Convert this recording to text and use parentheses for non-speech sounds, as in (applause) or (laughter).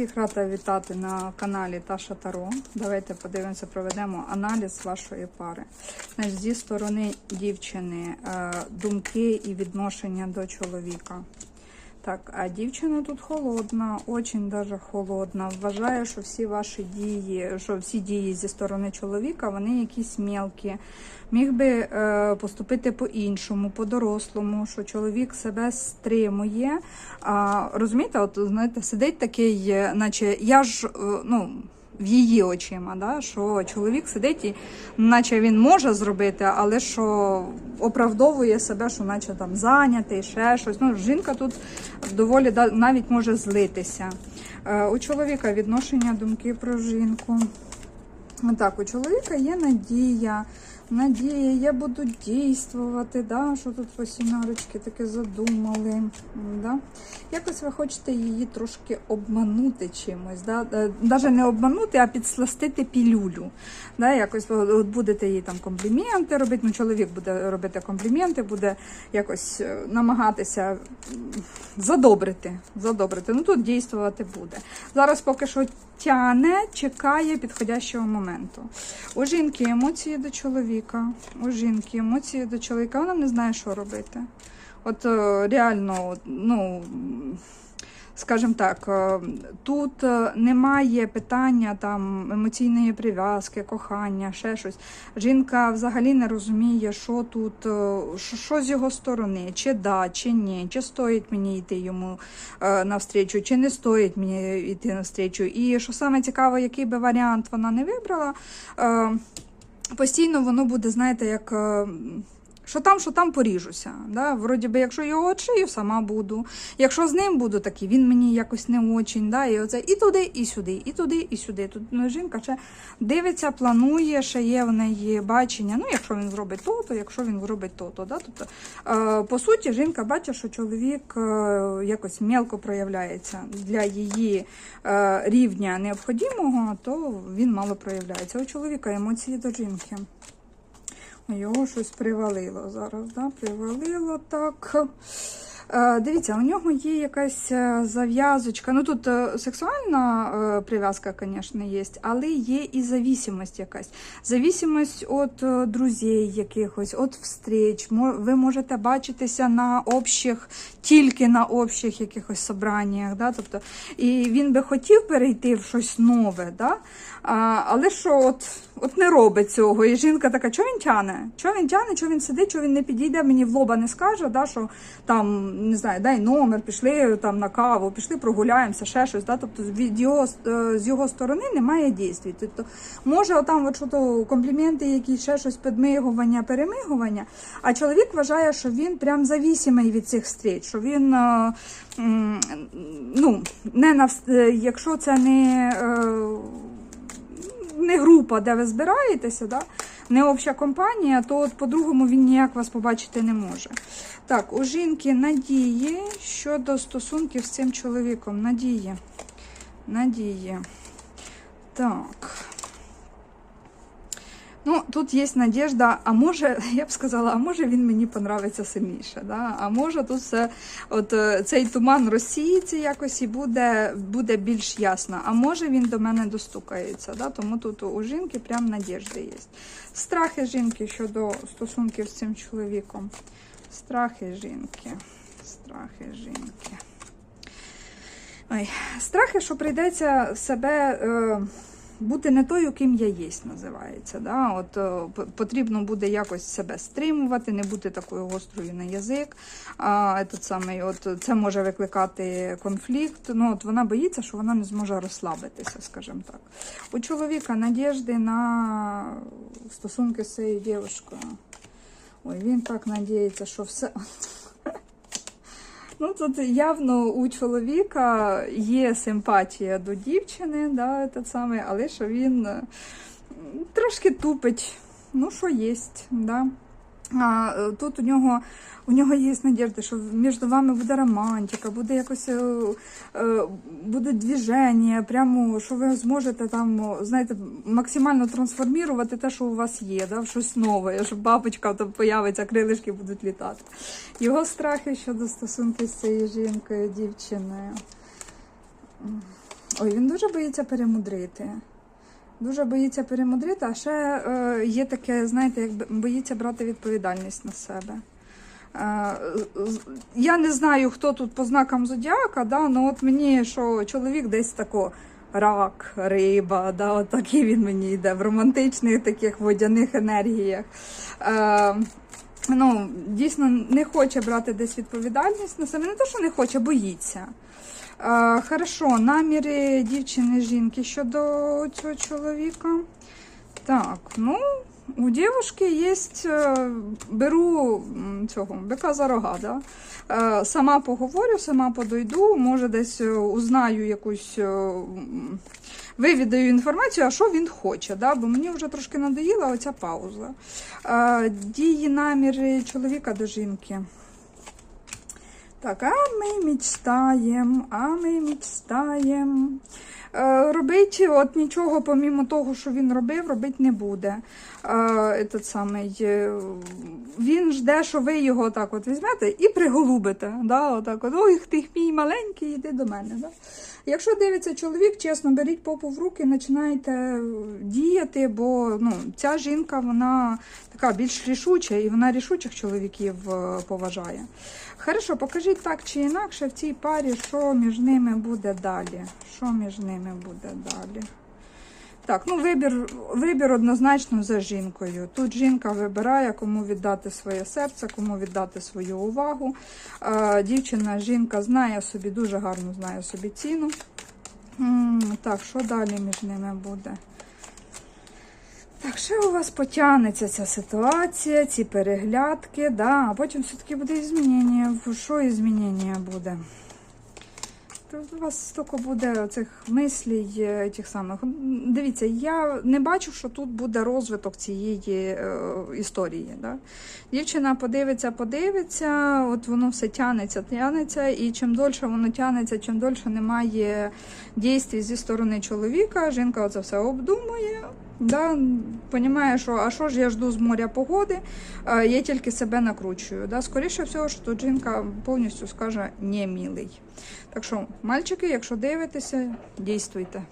Всіх рада вітати на каналі Таша Таро. Давайте подивимося, проведемо аналіз вашої пари. Зі сторони дівчини е, думки і відношення до чоловіка. Так, а дівчина тут холодна, очень даже холодна. Вважає, що всі ваші дії, що всі дії зі сторони чоловіка, вони якісь мелкі. Міг би е, поступити по-іншому, по-дорослому, що чоловік себе стримує. А, розумієте, от знаєте, сидить такий, е, наче я ж е, ну. В її очима, да, що чоловік сидить і наче він може зробити, але що оправдовує себе, що наче там зайнятий, ще щось. Ну, жінка тут доволі навіть може злитися. Е, у чоловіка відношення думки про жінку. Так, у чоловіка є надія. Надія, я буду дійствувати, да? що тут по сімерочки таке задумали. Да? Якось ви хочете її трошки обманути чимось. Да? Навіть не обманути, а підсластити пілюлю. Да? Якось ви будете їй там компліменти робити. Ну, чоловік буде робити компліменти, буде якось е, намагатися задобрити. задобрити. Ну тут дійствувати буде. Зараз поки що тяне, чекає підходящого моменту. У жінки емоції до чоловіка. У жінки емоції до чоловіка. Вона не знає, що робити. От е, реально, ну. Скажімо так, е, тут е, немає питання там емоційної прив'язки, кохання, ще щось. Жінка взагалі не розуміє, що тут, е, що, що з його сторони, чи да, чи ні, чи стоїть мені йти йому навстрічу, чи не стоїть мені йти навстрічу. І що саме цікаво, який би варіант вона не вибрала, постійно воно буде, знаєте, як. Що там, що там поріжуся. Да? Вроді би, якщо його отшию, сама буду. Якщо з ним буду, так і він мені якось не очень. Да? І оце і туди, і сюди, і туди, і сюди. Тут ну, жінка ще дивиться, планує, ще є в неї бачення. Ну, якщо він зробить то, то якщо він зробить то, то. Да? Тобто, е, по суті, жінка бачить, що чоловік е, якось мелко проявляється для її е, рівня необхідного, то він мало проявляється. У чоловіка емоції до жінки. Його щось привалило зараз, да? привалило так. Е, Дивіться, у нього є якась е, зав'язочка. Ну тут е, сексуальна прив'язка, звісно, є, але є і зависимость якась. Зависимость від друзей якихось, від встреч. Ви можете бачитися на общих, тільки на общих якихось собраннях. Да? Тобто, і він би хотів перейти в щось нове, да? але що от, от не робить цього. І жінка така, що він тяне? Що він тяне, що він сидить, що він не підійде, мені в лоба не скаже, да, що там, не знаю, дай номер, пішли там на каву, пішли прогуляємося, ще щось. Да? Тобто від його, е, з його сторони немає дійстві. Тобто, може, отам от, що то компліменти, якісь ще щось, підмигування, перемигування, а чоловік вважає, що він прям завісимий від цих встреч, що він. е, Ну, не на е, якщо це не не група, де ви збираєтеся, да? не обща компанія, то от по-другому він ніяк вас побачити не може. Так, у жінки надії щодо стосунків з цим чоловіком. Надії. Надії. Так. Ну, тут є надіжда, а може, (laughs) я б сказала, а може він мені понравиться сильніше. Да? А може тут все, от е, цей туман розсіється якось і буде, буде більш ясно. А може він до мене достукається. Да? Тому тут у жінки прям надіжда є. Страхи жінки щодо стосунків з цим чоловіком. Страхи жінки. Страхи жінки. Ой, страхи, що прийдеться себе е, бути не тою, ким я єсть, називається. Да? От, е, потрібно буде якось себе стримувати, не бути такою гострою на язик. А, этот самий, от, це може викликати конфлікт. Ну, от вона боїться, що вона не зможе розслабитися, скажімо так. У чоловіка надіжди на стосунки з цією дівчиною. Ой, він так надіється, що все. Ну, тут явно у чоловіка є симпатія до дівчини, да, те саме, але що він трошки тупить. Ну, що єсть, да. Е, тут у нього у нього є надіжда, що між вами буде романтика, буде якось е, е, будуть движення, прямо що ви зможете там, знаєте, максимально трансформувати те, що у вас є, да, в щось нове, щоб бабочка там появиться, крилишки будуть літати. Його страхи щодо стосунків з цією жінкою, дівчиною. Ой, він дуже боїться перемудрити. Дуже боїться перемудрити, а ще е, є таке, знаєте, як боїться брати відповідальність на себе. Е, я не знаю, хто тут по знакам зодіака, да, ну от мені, що чоловік десь тако рак, риба, да, от такий він мені йде в романтичних таких водяних енергіях. Е, ну, дійсно не хоче брати десь відповідальність на себе. Не те, що не хоче, боїться. Е, хорошо, наміри дівчини жінки щодо цього чоловіка. Так, ну, у дівчинки є, е, беру цього бика за рога, да? Е, Сама поговорю, сама подойду, може десь е, узнаю якусь, е, вивідаю інформацію, а що він хоче, да? бо мені вже трошки надоїла оця пауза. Дії, наміри чоловіка до жінки. Так, а ми мечтаємо, а ми мечтаємо. Е, робить от нічого, помімо того, що він робив, робити не буде. Е, этот самий, е, він жде, що ви його так от візьмете і приголубите. Да, отак от, Ой, ти мій маленький, йди до мене. Да? Якщо дивиться чоловік, чесно, беріть попу в руки, починайте діяти, бо ну, ця жінка вона така більш рішуча, і вона рішучих чоловіків е, поважає. Хорошо, покажіть так чи інакше в цій парі, що між ними буде далі. Що між ними буде далі? Так, ну вибір, вибір однозначно за жінкою. Тут жінка вибирає, кому віддати своє серце, кому віддати свою увагу. Е, дівчина, жінка знає собі, дуже гарно знає собі ціну. Так, що далі між ними буде? Так, ще у вас потягнеться ця ситуація, ці переглядки, да, а потім все-таки буде змінення. Що змінення буде? У вас стільки буде цих мислій, е, тих самих. Дивіться, я не бачу, що тут буде розвиток цієї е, історії. Да? Дівчина подивиться, подивиться, от воно все тянеться, тянеться, і чим дольше воно тянеться, чим дольше немає дійстві зі сторони чоловіка, жінка оце все обдумує. Да, Понімає, що а що ж я жду з моря погоди, е, я тільки себе накручую. Да? Скоріше всього, що тут жінка повністю скаже «не, мілий». Так що, мальчики, якщо дивитеся, дійствуйте.